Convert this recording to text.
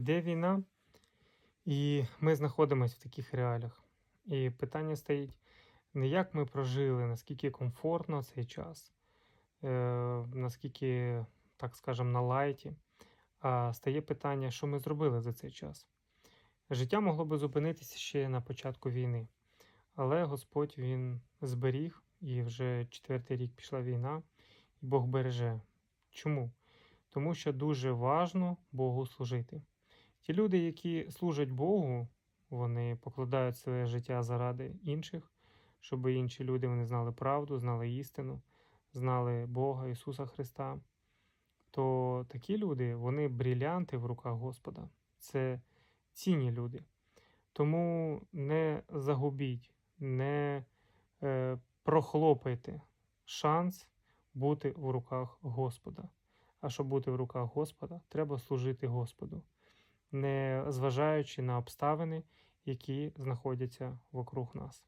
Йде війна, і ми знаходимося в таких реаліях. І питання стоїть не як ми прожили, наскільки комфортно цей час, е, наскільки, так скажемо, на лайті, а стає питання, що ми зробили за цей час. Життя могло би зупинитися ще на початку війни, але Господь Він зберіг, і вже четвертий рік пішла війна, і Бог береже. Чому? Тому що дуже важно Богу служити. Ті люди, які служать Богу, вони покладають своє життя заради інших, щоб інші люди вони знали правду, знали істину, знали Бога Ісуса Христа. То такі люди, вони брілянти в руках Господа. Це цінні люди. Тому не загубіть, не е, прохлопайте шанс бути в руках Господа. А щоб бути в руках Господа, треба служити Господу, не зважаючи на обставини, які знаходяться вокруг нас.